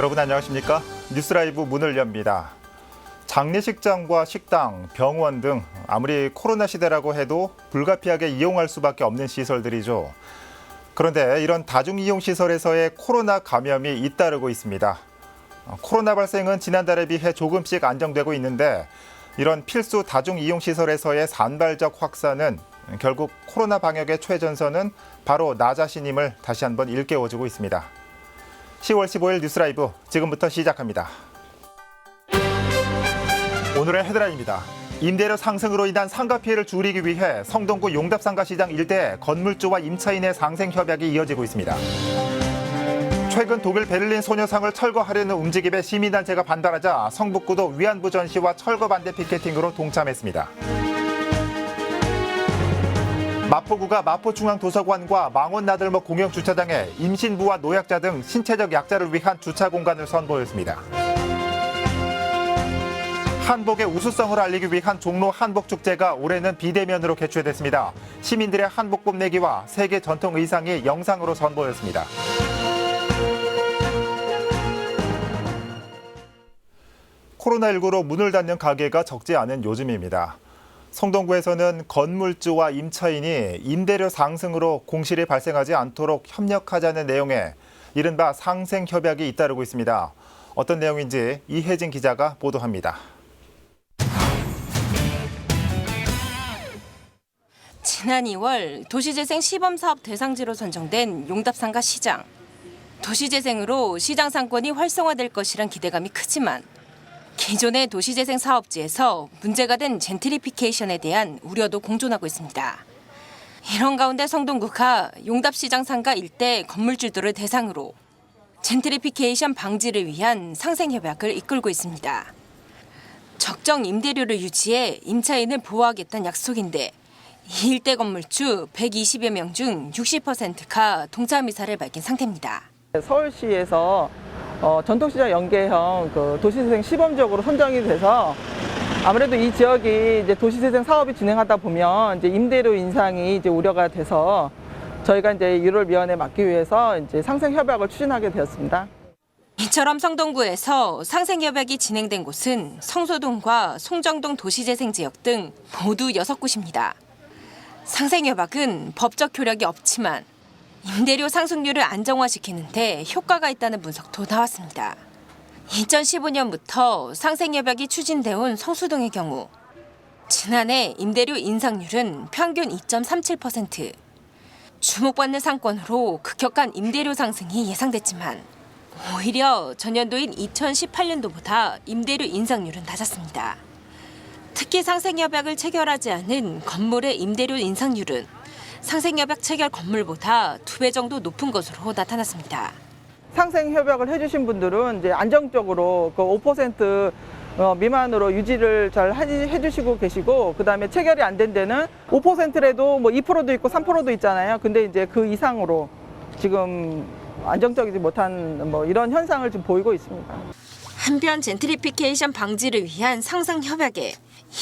여러분 안녕하십니까? 뉴스라이브 문을 엽니다. 장례식장과 식당, 병원 등 아무리 코로나 시대라고 해도 불가피하게 이용할 수밖에 없는 시설들이죠. 그런데 이런 다중이용 시설에서의 코로나 감염이 잇따르고 있습니다. 어, 코로나 발생은 지난달에 비해 조금씩 안정되고 있는데 이런 필수 다중이용 시설에서의 산발적 확산은 결국 코로나 방역의 최전선은 바로 나 자신임을 다시 한번 일깨워주고 있습니다. 10월 15일 뉴스 라이브 지금부터 시작합니다. 오늘의 헤드라인입니다. 임대료 상승으로 인한 상가 피해를 줄이기 위해 성동구 용답상가 시장 일대 건물주와 임차인의 상생 협약이 이어지고 있습니다. 최근 독일 베를린 소녀상을 철거하려는 움직임에 시민단체가 반발하자 성북구도 위안부 전시와 철거 반대 피켓팅으로 동참했습니다. 마포구가 마포중앙도서관과 망원나들목 공영주차장에 임신부와 노약자 등 신체적 약자를 위한 주차 공간을 선보였습니다. 한복의 우수성을 알리기 위한 종로 한복축제가 올해는 비대면으로 개최됐습니다. 시민들의 한복 뽐내기와 세계 전통 의상이 영상으로 선보였습니다. 코로나19로 문을 닫는 가게가 적지 않은 요즘입니다. 성동구에서는 건물주와 임차인이 임대료 상승으로 공실이 발생하지 않도록 협력하자는 내용의 이른바 상생 협약이 잇따르고 있습니다. 어떤 내용인지 이혜진 기자가 보도합니다. 지난 2월 도시재생 시범사업 대상지로 선정된 용답상가 시장. 도시재생으로 시장 상권이 활성화될 것이란 기대감이 크지만 기존의 도시재생 사업지에서 문제가 된 젠트리피케이션에 대한 우려도 공존하고 있습니다. 이런 가운데 성동구가 용답시장 상가 일대 건물주들을 대상으로 젠트리피케이션 방지를 위한 상생협약을 이끌고 있습니다. 적정 임대료를 유지해 임차인을 보호하겠다는 약속인데 이 일대 건물주 120여 명 중 60%가 동참 의사를 밝힌 상태입니다. 서울시에서 어, 전통시장 연계형 그 도시재생 시범적으로 선정이 돼서 아무래도 이 지역이 이제 도시재생 사업이 진행하다 보면 이제 임대료 인상이 이제 우려가 돼서 저희가 이제 1월 미연에 막기 위해서 이제 상생 협약을 추진하게 되었습니다. 이처럼 성동구에서 상생협약이 진행된 곳은 성소동과 송정동 도시재생 지역 등 모두 6곳입니다. 상생협약은 법적 효력이 없지만 임대료 상승률을 안정화시키는데 효과가 있다는 분석도 나왔습니다. 2015년부터 상생협약이 추진돼 온 성수동의 경우 지난해 임대료 인상률은 평균 2.37%. 주목받는 상권으로 급격한 임대료 상승이 예상됐지만 오히려 전년도인 2018년도보다 임대료 인상률은 낮았습니다. 특히 상생협약을 체결하지 않은 건물의 임대료 인상률은 상생협약 체결 건물보다 두 배 정도 높은 것으로 나타났습니다. 상생 협약을 해주신 분들은 이제 안정적으로 그5% 어, 미만으로 유지를 잘 해주시고 계시고 그 다음에 체결이 안 된 데는 5%라도 뭐 2%도 있고 3%도 있잖아요. 근데 이제 그 이상으로 지금 안정적이지 못한 뭐 이런 현상을 지금 보이고 있습니다. 한편 젠트리피케이션 방지를 위한 상생 협약에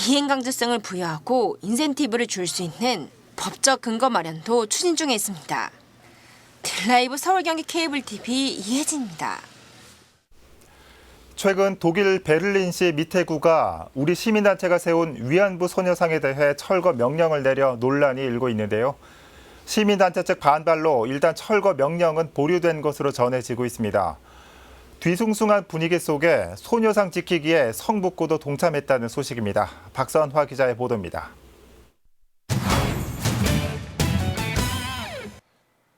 이행 강제성을 부여하고 인센티브를 줄 수 있는 법적 근거 마련도 추진 중에 있습니다. 딜라이브 서울 경기 케이블 TV 이혜진입니다. 최근 독일 베를린시 미테구가 우리 시민단체가 세운 위안부 소녀상에 대해 철거 명령을 내려 논란이 일고 있는데요. 시민단체 측 반발로 일단 철거 명령은 보류된 것으로 전해지고 있습니다. 뒤숭숭한 분위기 속에 소녀상 지키기에 성북구도 동참했다는 소식입니다. 박선화 기자의 보도입니다.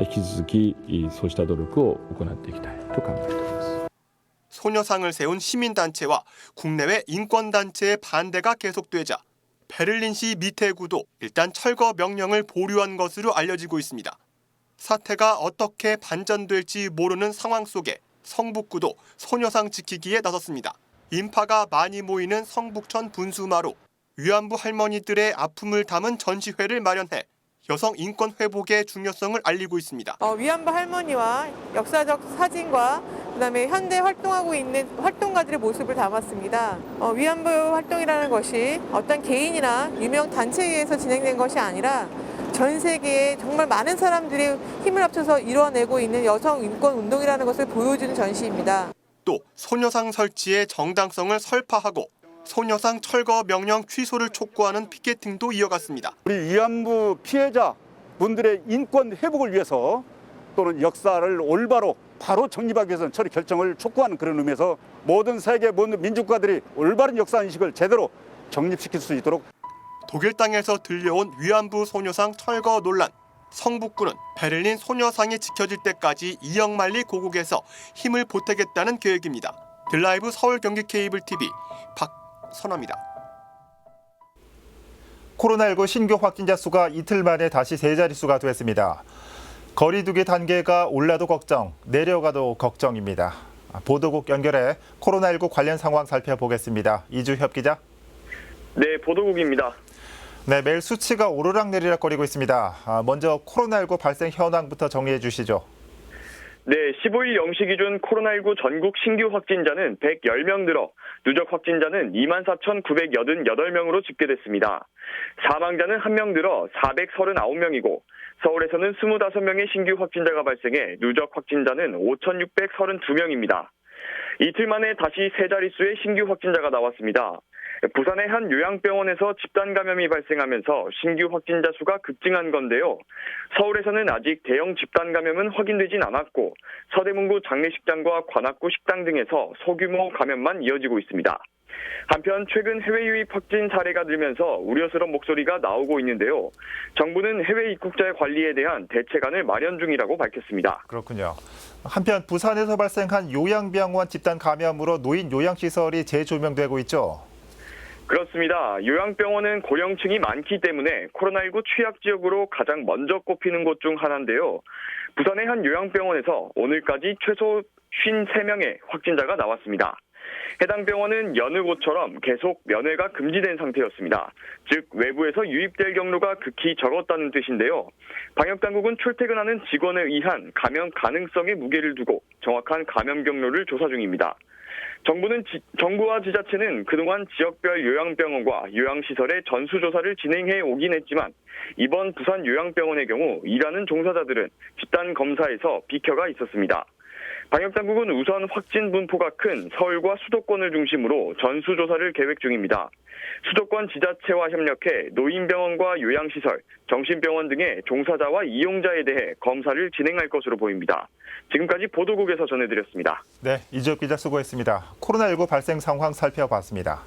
引き続きえそうした努力を行っていきたいと考えております。 소녀상을 세운 시민단체와 국내외 인권단체의 반대가 계속되자 베를린시 미테구도 일단 철거 명령을 보류한 것으로 알려지고 있습니다. 사태가 어떻게 반전될지 모르는 상황 속에 성북구도 소녀상 지키기에 나섰습니다. 인파가 많이 모이는 성북천 분수마루 위안부 할머니들의 아픔을 담은 전시회를 마련해 여성 인권 회복의 중요성을 알리고 있습니다. 어, 위안부 할머니와 역사적 사진과 그다음에 현대 활동하고 있는 활동가들의 모습을 담았습니다. 어, 위안부 활동이라는 것이 어떤 개인이나 유명 단체에 의해서 진행된 것이 아니라 전 세계에 정말 많은 사람들이 힘을 합쳐서 이뤄내고 있는 여성 인권 운동이라는 것을 보여주는 전시입니다. 또 소녀상 설치의 정당성을 설파하고 소녀상 철거 명령 취소를 촉구하는 피켓팅도 이어갔습니다. 우리 위안부 피해자 분들의 인권 회복을 위해서 또는 역사를 올바로 바로 정립하기 위해서는 처리 결정을 촉구하는 그런 의미에서 모든 세계 모든 민주국가들이 올바른 역사 인식을 제대로 정립시킬 수 있도록 독일 땅에서 들려온 위안부 소녀상 철거 논란. 성북구는 베를린 소녀상이 지켜질 때까지 이영만리 고국에서 힘을 보태겠다는 계획입니다. 드라이브 서울 경기 케이블 TV 박 선화입니다. 코로나19 신규 확진자 수가 이틀 만에 다시 세 자릿수가 됐습니다. 거리두기 단계가 올라도 걱정, 내려가도 걱정입니다. 보도국 연결해 코로나19 관련 상황 살펴보겠습니다. 이주협 기자. 네, 보도국입니다. 네, 매일 수치가 오르락내리락 거리고 있습니다. 아, 먼저 코로나19 발생 현황부터 정리해 주시죠. 네, 15일 0시 기준 코로나19 전국 신규 확진자는 110명 늘어 누적 확진자는 24,988명으로 집계됐습니다. 사망자는 1명 늘어 439명이고 서울에서는 25명의 신규 확진자가 발생해 누적 확진자는 5,632명입니다. 이틀 만에 다시 세 자릿수의 신규 확진자가 나왔습니다. 부산의 한 요양병원에서 집단 감염이 발생하면서 신규 확진자 수가 급증한 건데요. 서울에서는 아직 대형 집단 감염은 확인되진 않았고 서대문구 장례식장과 관악구 식당 등에서 소규모 감염만 이어지고 있습니다. 한편 최근 해외 유입 확진 사례가 늘면서 우려스러운 목소리가 나오고 있는데요. 정부는 해외 입국자의 관리에 대한 대책안을 마련 중이라고 밝혔습니다. 그렇군요. 한편 부산에서 발생한 요양병원 집단 감염으로 노인 요양시설이 재조명되고 있죠. 그렇습니다. 요양병원은 고령층이 많기 때문에 코로나19 취약 지역으로 가장 먼저 꼽히는 곳 중 하나인데요. 부산의 한 요양병원에서 오늘까지 최소 53명의 확진자가 나왔습니다. 해당 병원은 여느 곳처럼 계속 면회가 금지된 상태였습니다. 즉 외부에서 유입될 경로가 극히 적었다는 뜻인데요. 방역 당국은 출퇴근하는 직원에 의한 감염 가능성에 무게를 두고 정확한 감염 경로를 조사 중입니다. 정부는 지- 정부와 지자체는 그동안 지역별 요양병원과 요양시설의 전수조사를 진행해 오긴 했지만 이번 부산 요양병원의 경우 일하는 종사자들은 집단 검사에서 비켜가 있었습니다. 방역당국은 우선 확진 분포가 큰 서울과 수도권을 중심으로 전수조사를 계획 중입니다. 수도권 지자체와 협력해 노인병원과 요양시설, 정신병원 등의 종사자와 이용자에 대해 검사를 진행할 것으로 보입니다. 지금까지 보도국에서 전해드렸습니다. 네, 이주협 기자 수고했습니다. 코로나19 발생 상황 살펴봤습니다.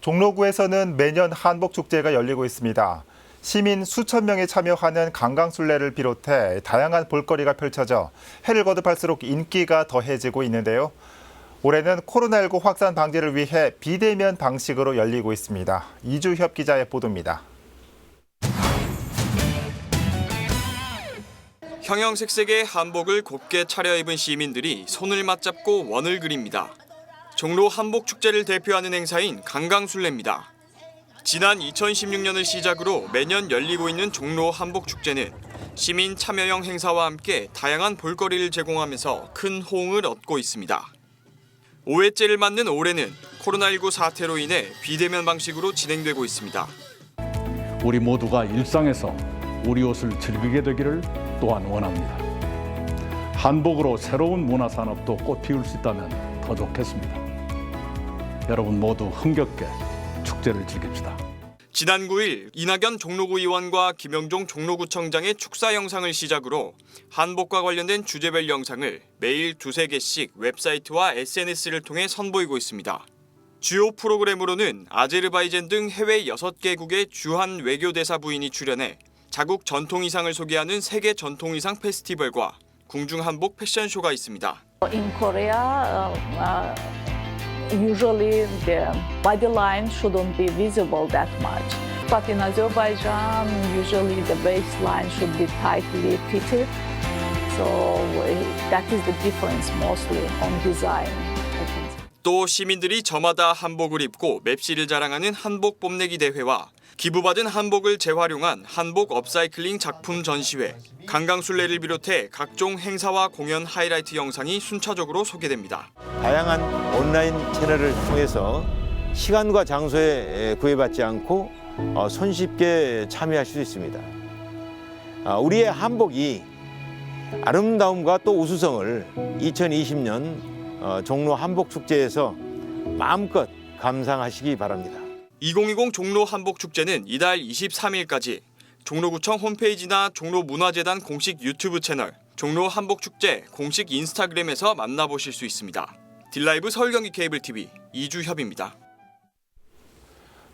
종로구에서는 매년 한복 축제가 열리고 있습니다. 시민 수천 명이 참여하는 강강술래를 비롯해 다양한 볼거리가 펼쳐져 해를 거듭할수록 인기가 더해지고 있는데요. 올해는 코로나19 확산 방지를 위해 비대면 방식으로 열리고 있습니다. 이주협 기자의 보도입니다. 형형색색의 한복을 곱게 차려입은 시민들이 손을 맞잡고 원을 그립니다. 종로 한복 축제를 대표하는 행사인 강강술래입니다. 지난 2016년을 시작으로 매년 열리고 있는 종로 한복 축제는 시민 참여형 행사와 함께 다양한 볼거리를 제공하면서 큰 호응을 얻고 있습니다. 5회째를 맞는 올해는 코로나19 사태로 인해 비대면 방식으로 진행되고 있습니다. 우리 모두가 일상에서 우리 옷을 즐기게 되기를 또한 원합니다. 한복으로 새로운 문화 산업도 꽃피울 수 있다면 더 좋겠습니다. 여러분 모두 흥겹게 축제를 즐깁시다. 지난 9일 이낙연 종로구 의원과 김영종 종로구청장의 축사 영상을 시작으로 한복과 관련된 주제별 영상을 매일 두세 개씩 웹사이트와 SNS를 통해 선보이고 있습니다. 주요 프로그램으로는 아제르바이잔 등 해외 6개국의 주한 외교대사 부인이 출연해 자국 전통 의상을 소개하는 세계 전통 의상 페스티벌과 궁중 한복 패션쇼가 있습니다. In Korea, uh, uh, usually the body line shouldn't be visible that much. But in Azerbaijan, usually the baseline should be tightly fitted. So uh, that is the difference mostly on design. 또 시민들이 저마다 한복을 입고 맵시를 자랑하는 한복 뽐내기 대회와 기부받은 한복을 재활용한 한복 업사이클링 작품 전시회, 강강술래를 비롯해 각종 행사와 공연 하이라이트 영상이 순차적으로 소개됩니다. 다양한 온라인 채널을 통해서 시간과 장소에 구애받지 않고 어, 손쉽게 참여할 수 있습니다. 아, 우리의 한복이 아름다움과 또 우수성을 2020년 어, 종로 한복축제에서 마음껏 감상하시기 바랍니다. 2020 종로 한복 축제는 이달 23일까지 종로구청 홈페이지나 종로문화재단 공식 유튜브 채널, 종로 한복 축제 공식 인스타그램에서 만나보실 수 있습니다. 딜라이브 서울경기 케이블 TV 이주협입니다.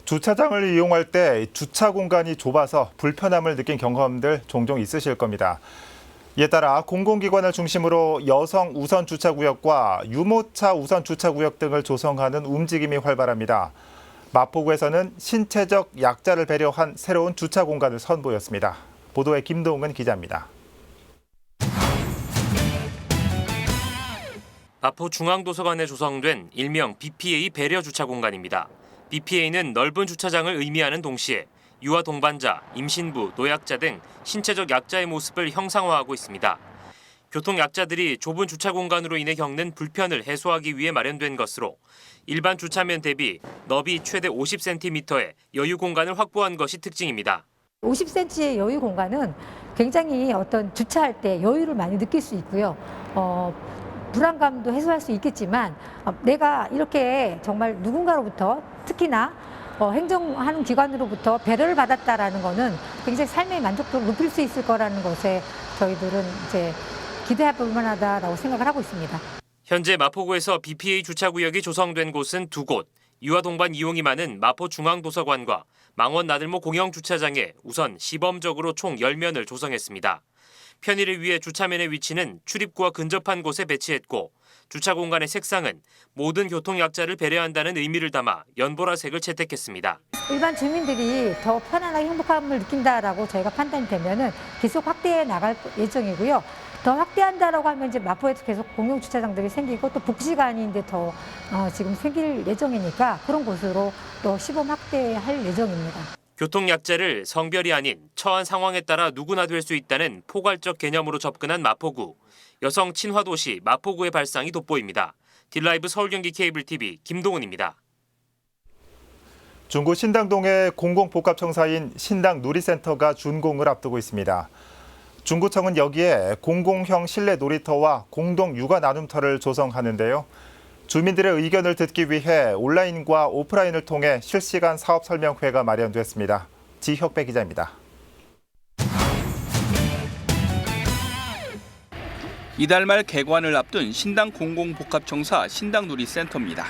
주차장을 이용할 때 주차 공간이 좁아서 불편함을 느낀 경험들 종종 있으실 겁니다. 이에 따라 공공기관을 중심으로 여성 우선 주차구역과 유모차 우선 주차구역 등을 조성하는 움직임이 활발합니다. 마포구에서는 신체적 약자를 배려한 새로운 주차 공간을 선보였습니다. 보도에 김동은 기자입니다. 마포 중앙도서관에 조성된 일명 BPA 배려 주차 공간입니다. BPA는 넓은 주차장을 의미하는 동시에 유아 동반자, 임신부, 노약자 등 신체적 약자의 모습을 형상화하고 있습니다. 교통 약자들이 좁은 주차 공간으로 인해 겪는 불편을 해소하기 위해 마련된 것으로 일반 주차면 대비 너비 최대 50cm의 여유 공간을 확보한 것이 특징입니다. 50cm의 여유 공간은 굉장히 어떤 주차할 때 여유를 많이 느낄 수 있고요. 어, 불안감도 해소할 수 있겠지만 어, 내가 이렇게 정말 누군가로부터 특히나 어, 행정하는 기관으로부터 배려를 받았다라는 거는 굉장히 삶의 만족도를 높일 수 있을 거라는 것에 저희들은 이제 기대해 볼 만하다라고 생각을 하고 있습니다. 현재 마포구에서 BPA 주차구역이 조성된 곳은 두 곳. 유아 동반 이용이 많은 마포 중앙도서관과 망원 나들모 공영 주차장에 우선 시범적으로 총 10면을 조성했습니다. 편의를 위해 주차면의 위치는 출입구와 근접한 곳에 배치했고 주차 공간의 색상은 모든 교통약자를 배려한다는 의미를 담아 연보라색을 채택했습니다. 일반 주민들이 더 편안하게 행복함을 느낀다라고 저희가 판단이 되면은 계속 확대해 나갈 예정이고요. 더 확대한다라고 하면 이제 마포에도 계속 공용 주차장들이 생기고 또 복지관이 이제 더 어, 지금 생길 예정이니까 그런 곳으로 또 시범 확대할 예정입니다. 교통 약자를 성별이 아닌 처한 상황에 따라 누구나 될 수 있다는 포괄적 개념으로 접근한 마포구. 여성 친화 도시 마포구의 발상이 돋보입니다. 딜라이브 서울 경기 케이블 TV 김동훈입니다. 중구 신당동의 공공복합청사인 신당 누리센터가 준공을 앞두고 있습니다. 중구청은 여기에 공공형 실내 놀이터와 공동 육아 나눔터를 조성하는데요. 주민들의 의견을 듣기 위해 온라인과 오프라인을 통해 실시간 사업 설명회가 마련됐습니다. 지혁배 기자입니다. 이달 말 개관을 앞둔 신당 공공복합청사 신당누리센터입니다.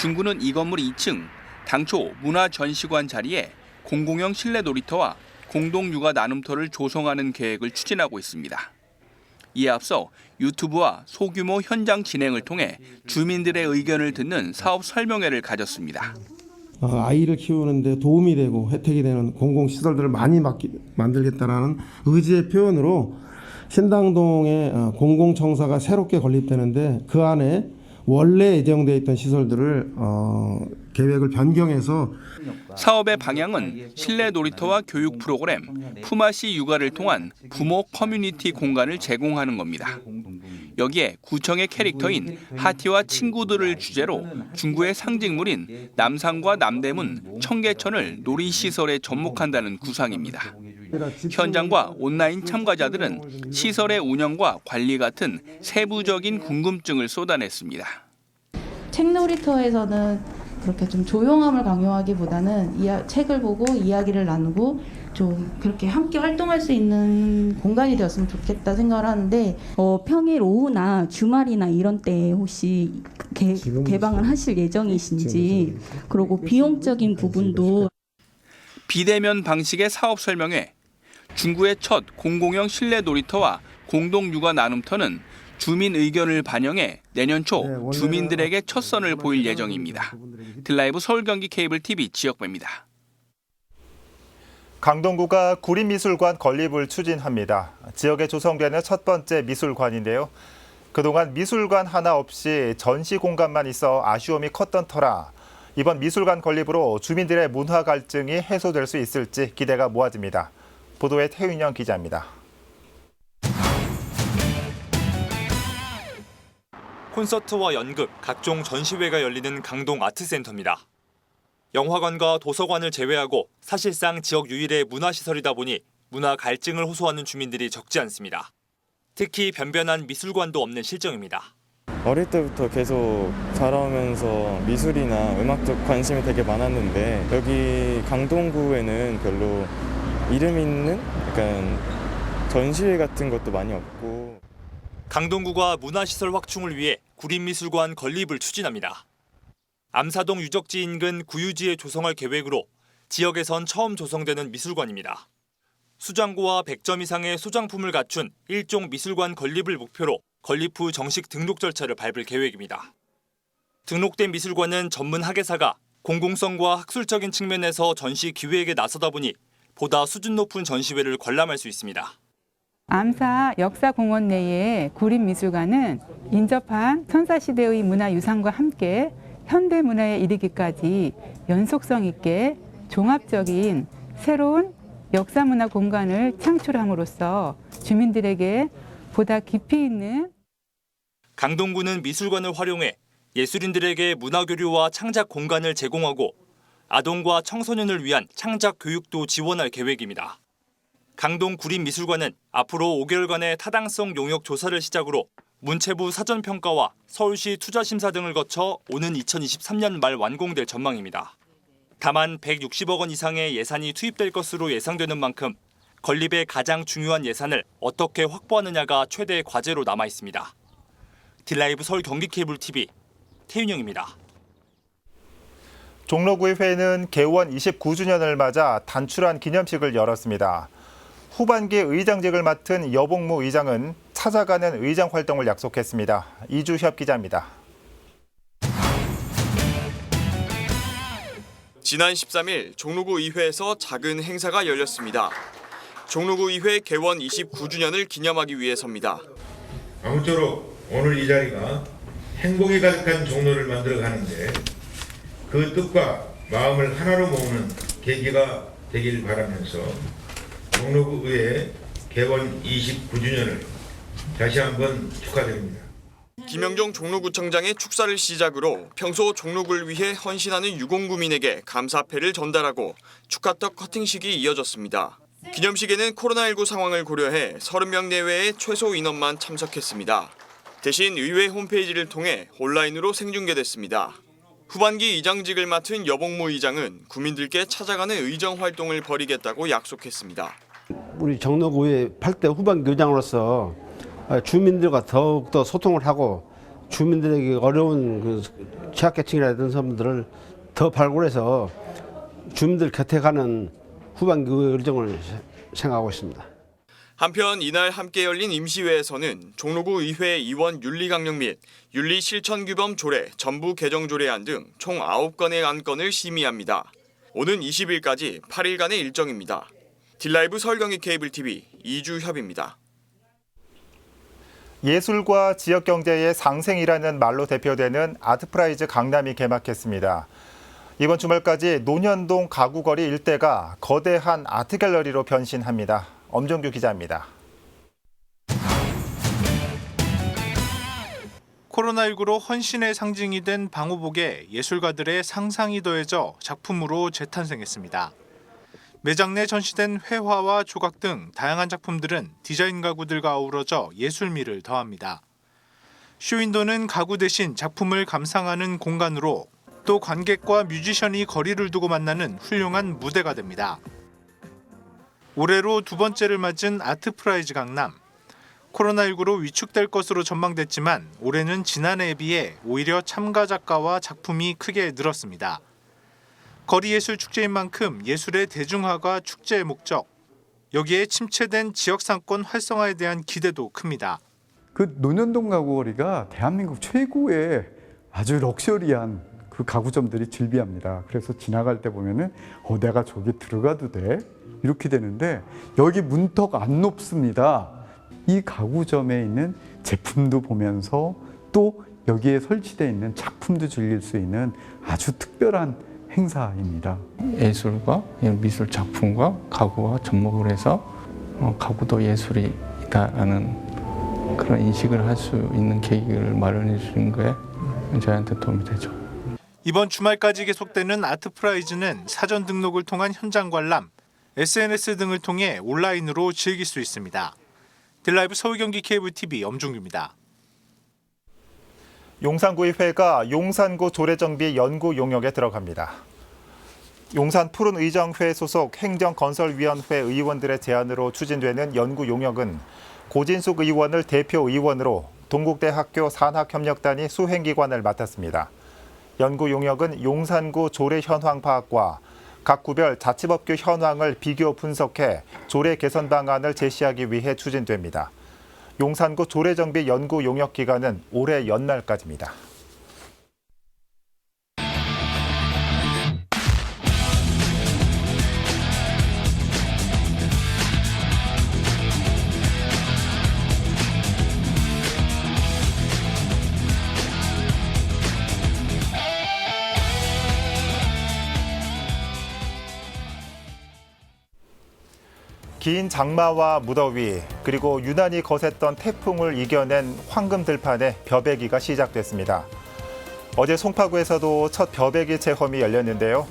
중구는 이 건물 2층 당초 문화전시관 자리에 공공형 실내 놀이터와 공동 육아 나눔터를 조성하는 계획을 추진하고 있습니다. 이에 앞서 유튜브와 소규모 현장 진행을 통해 주민들의 의견을 듣는 사업 설명회를 가졌습니다. 어, 아이를 키우는데 도움이 되고 혜택이 되는 공공시설들을 많이 만들겠다라는 의지의 표현으로 신당동에 어, 공공청사가 새롭게 건립되는데 그 안에 원래 예정되어 있던 시설들을 어, 계획을 변경해서 사업의 방향은 실내 놀이터와 교육 프로그램, 품앗이 육아를 통한 부모 커뮤니티 공간을 제공하는 겁니다. 여기에 구청의 캐릭터인 하티와 친구들을 주제로 중구의 상징물인 남산과 남대문, 청계천을 놀이시설에 접목한다는 구상입니다. 현장과 온라인 참가자들은 시설의 운영과 관리 같은 세부적인 궁금증을 쏟아냈습니다. 책놀이터에서는 그렇게 좀 조용함을 강요하기보다는 이야, 책을 보고 이야기를 나누고 좀 그렇게 함께 활동할 수 있는 공간이 되었으면 좋겠다 생각을 하는데 어, 평일 오후나 주말이나 이런 때 혹시 개, 개방을 하실 예정이신지 그리고 비용적인 부분도 비대면 방식의 사업 설명회, 중구의 첫 공공형 실내 놀이터와 공동 육아 나눔터는 주민 의견을 반영해 내년 초 주민들에게 첫 선을 보일 예정입니다. 딜라이브 서울 경기 케이블 TV 지역배입니다. 강동구가 구림미술관 건립을 추진합니다. 지역에 조성되는 첫 번째 미술관인데요. 그동안 미술관 하나 없이 전시 공간만 있어 아쉬움이 컸던 터라 이번 미술관 건립으로 주민들의 문화 갈증이 해소될 수 있을지 기대가 모아집니다. 보도에 태윤영 기자입니다. 콘서트와 연극, 각종 전시회가 열리는 강동 아트센터입니다. 영화관과 도서관을 제외하고 사실상 지역 유일의 문화시설이다 보니 문화 갈증을 호소하는 주민들이 적지 않습니다. 특히 변변한 미술관도 없는 실정입니다. 어릴 때부터 계속 자라오면서 미술이나 음악 쪽 관심이 되게 많았는데 여기 강동구에는 별로 이름 있는 약간 전시회 같은 것도 많이 없고 강동구가 문화시설 확충을 위해 구림미술관 건립을 추진합니다. 암사동 유적지 인근 구유지에 조성할 계획으로 지역에선 처음 조성되는 미술관입니다. 수장고와 100점 이상의 소장품을 갖춘 일종 미술관 건립을 목표로 건립 후 정식 등록 절차를 밟을 계획입니다. 등록된 미술관은 전문 학예사가 공공성과 학술적인 측면에서 전시 기획에 나서다 보니 보다 수준 높은 전시회를 관람할 수 있습니다. 암사 역사공원 내의 구림미술관은 인접한 천사시대의 문화유산과 함께 현대문화에 이르기까지 연속성 있게 종합적인 새로운 역사문화 공간을 창출함으로써 주민들에게 보다 깊이 있는 강동구는 미술관을 활용해 예술인들에게 문화교류와 창작 공간을 제공하고 아동과 청소년을 위한 창작 교육도 지원할 계획입니다. 강동 구림미술관은 앞으로 5개월간의 타당성 용역 조사를 시작으로 문체부 사전평가와 서울시 투자심사 등을 거쳐 오는 2023년 말 완공될 전망입니다. 다만 160억 원 이상의 예산이 투입될 것으로 예상되는 만큼 건립의 가장 중요한 예산을 어떻게 확보하느냐가 최대 과제로 남아 있습니다. 딜라이브 서울 경기 케이블 TV 태윤영입니다. 종로구의회는 개원 29주년을 맞아 단출한 기념식을 열었습니다. 후반기 의장직을 맡은 여봉무 의장은 찾아가는 의장 활동을 약속했습니다. 이주협 기자입니다. 지난 13일 종로구 의회에서 작은 행사가 열렸습니다. 종로구 의회 개원 29주년을 기념하기 위해서입니다. 아무쪼록 오늘 이 자리가 행복이 가득한 종로를 만들어 가는데 그 뜻과 마음을 하나로 모으는 계기가 되길 바라면서 종로구 의회 개원 29주년을 다시 한번 축하드립니다. 김영종 종로구청장의 축사를 시작으로 평소 종로구를 위해 헌신하는 유공구민에게 감사패를 전달하고 축하떡 커팅식이 이어졌습니다. 기념식에는 코로나19 상황을 고려해 30명 내외의 최소 인원만 참석했습니다. 대신 의회 홈페이지를 통해 온라인으로 생중계됐습니다. 후반기 의장직을 맡은 여봉모 의장은 구민들께 찾아가는 의정 활동을 벌이겠다고 약속했습니다. 우리 정로구의 8대 후반 교장으로서 주민들과 더욱더 소통을 하고 주민들에게 어려운 그 취약계층이라든지 사람들을 더 발굴해서 주민들 곁에 가는 후반기 의정을 생각하고 있습니다. 한편 이날 함께 열린 임시회에서는 종로구 의회 의원 윤리 강령 및 윤리 실천 규범 조례 전부 개정 조례안 등 총 9건의 안건을 심의합니다. 오는 20일까지 8일간의 일정입니다. 딜라이브 서울경기 케이블 TV 이주협입니다. 예술과 지역 경제의 상생이라는 말로 대표되는 아트프라이즈 강남이 개막했습니다. 이번 주말까지 논현동 가구거리 일대가 거대한 아트 갤러리로 변신합니다. 엄정규 기자입니다. 코로나19로 헌신의 상징이 된 방호복에 예술가들의 상상이 더해져 작품으로 재탄생했습니다. 매장 내 전시된 회화와 조각 등 다양한 작품들은 디자인 가구들과 어우러져 예술미를 더합니다. 쇼윈도는 가구 대신 작품을 감상하는 공간으로 또 관객과 뮤지션이 거리를 두고 만나는 훌륭한 무대가 됩니다. 올해로 두 번째를 맞은 아트 프라이즈 강남. 코로나19로 위축될 것으로 전망됐지만 올해는 지난해에 비해 오히려 참가 작가와 작품이 크게 늘었습니다. 거리 예술 축제인 만큼 예술의 대중화가 축제의 목적. 여기에 침체된 지역 상권 활성화에 대한 기대도 큽니다. 그 논현동 가구거리가 대한민국 최고의 아주 럭셔리한 그 가구점들이 즐비합니다. 그래서 지나갈 때 보면은 어 내가 저기 들어가도 돼? 이렇게 되는데 여기 문턱 안 높습니다. 이 가구점에 있는 제품도 보면서 또 여기에 설치되어 있는 작품도 즐길 수 있는 아주 특별한 행사입니다. 예술과 미술 작품과 가구와 접목을 해서 어, 가구도 예술이다라는 그런 인식을 할 수 있는 계기를 마련해 주신 거에 저희한테 도움이 되죠. 이번 주말까지 계속되는 아트 프라이즈는 사전 등록을 통한 현장 관람, SNS 등을 통해 온라인으로 즐길 수 있습니다. 딜라이브 서울경기 케이블 TV 엄중규입니다. 용산구의회가 용산구 조례정비 연구 용역에 들어갑니다. 용산 푸른 의정회 소속 행정건설위원회 의원들의 제안으로 추진되는 연구 용역은 고진숙 의원을 대표 의원으로 동국대학교 산학협력단이 수행기관을 맡았습니다. 연구 용역은 용산구 조례 현황 파악과 각 구별 자치법규 현황을 비교 분석해 조례 개선 방안을 제시하기 위해 추진됩니다. 용산구 조례정비 연구 용역 기간은 올해 연말까지입니다. 긴 장마와 무더위 그리고 유난히 거셌던 태풍을 이겨낸 황금 들판의 벼베기가 시작됐습니다. 어제 송파구에서도 첫 벼베기 체험이 열렸는데요.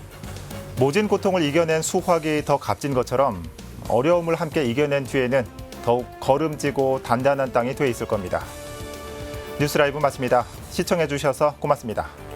모진 고통을 이겨낸 수확이 더 값진 것처럼 어려움을 함께 이겨낸 뒤에는 더욱 거름지고 단단한 땅이 돼 있을 겁니다. 뉴스 라이브 마칩니다. 시청해 주셔서 고맙습니다.